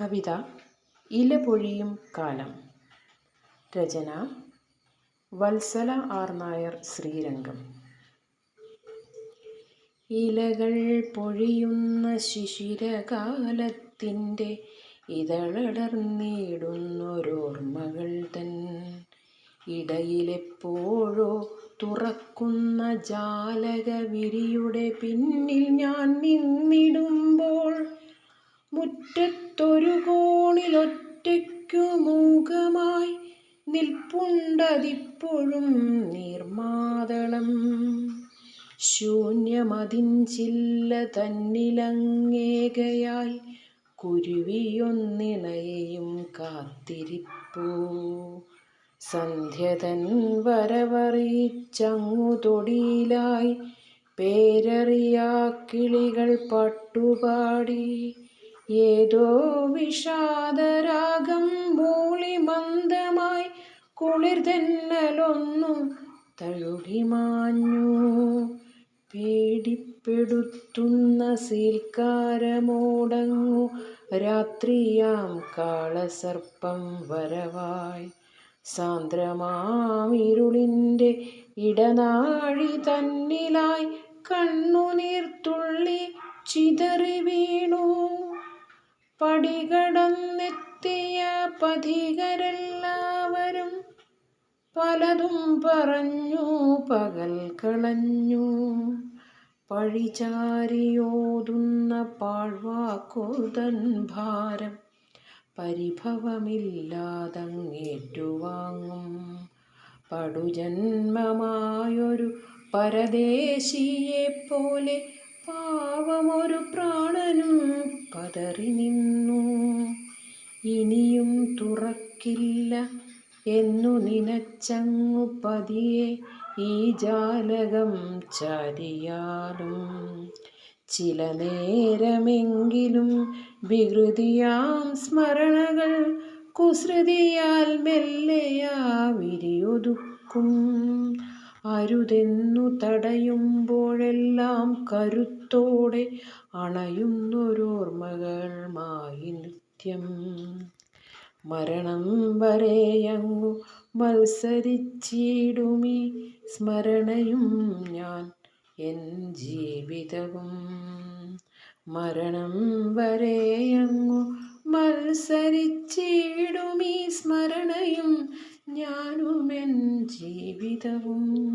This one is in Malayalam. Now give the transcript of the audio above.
കവിത ഇല പൊഴിയും കാലം. രചന വത്സല ആർ നായർ ശ്രീരംഗം. ഇലകൾ പൊഴിയുന്ന ശിശിരകാലത്തിന്റെ ഇതളടർന്നിടുന്നൊരോർമ്മകൾ തൻ. ഇടയിലെപ്പോഴോ തുറക്കുന്ന ജാലകവിരിയുടെ പിന്നിൽ ഞാൻ നിന്നിടുമ്പോൾ മുറ്റത്തൊരു കോണിലൊറ്റയ്ക്കു മൂകമായി നിൽപ്പുണ്ടതിപ്പോഴും നീർമാതളം. ശൂന്യമതിൻ ചില്ല തന്നിലങ്ങേകയായി കുരുവിയൊന്നിണയും കാത്തിരിപ്പൂ. സന്ധ്യതൻ വരവറിയിച്ചങ്ങു തൊടിയിലായി പേരറിയാ കിളികൾ പട്ടുപാടി ഏതോ വിഷാദരാഗം മൂളി മന്ദമായി കുളിർ തെന്നലൊന്നു തഴുകി മാഞ്ഞു. പേടിപ്പെടുത്തുന്ന സീൽക്കാരമോടങ്ങു രാത്രിയാം കാളസർപ്പം വരവായി. സാന്ദ്രമാമിരുളിന്റെ ഇടനാഴി തന്നിലായി കണ്ണുനീർത്തുള്ളി ചിതറി വീണു. പടികടന്നെത്തിയ പഥികരെല്ലാവരും പലതും പറഞ്ഞു പകൽ കളഞ്ഞു. പഴിചാരിയോതുന്ന പാഴ്വാക്കുതൻ ഭാരം പരിഭവമില്ലാതങ്ങേറ്റുവാങ്ങും. പടുജന്മമായൊരു പരദേശിയെപ്പോലെ പാവമൊരു പ്രാണനും പതറി നിന്നു. ഇനിയും തുറക്കില്ല എന്നു നിനച്ചങ്ങു പതിയെ ഈ ജാലകം ചാരിയാലും. ചില നേരമെങ്കിലും വികൃതിയാം സ്മരണകൾ കുസൃതിയാൽ മെല്ലയാ വിരിയൊതുക്കും. അരുതെന്നു തടയുമ്പോഴെല്ലാം കരുത്തോടെ അണയുന്നൊരോർമ്മകൾ മായി നിത്യം. മരണം വരെയങ്ങു മത്സരിച്ചിടുമീ സ്മരണയും ഞാൻ എൻ ജീവിതവും. മരണം വരെയങ്ങു മത്സരിച്ചിടുമീ സ്മരണയും ഞാനുമെൻ ജീവിതവും.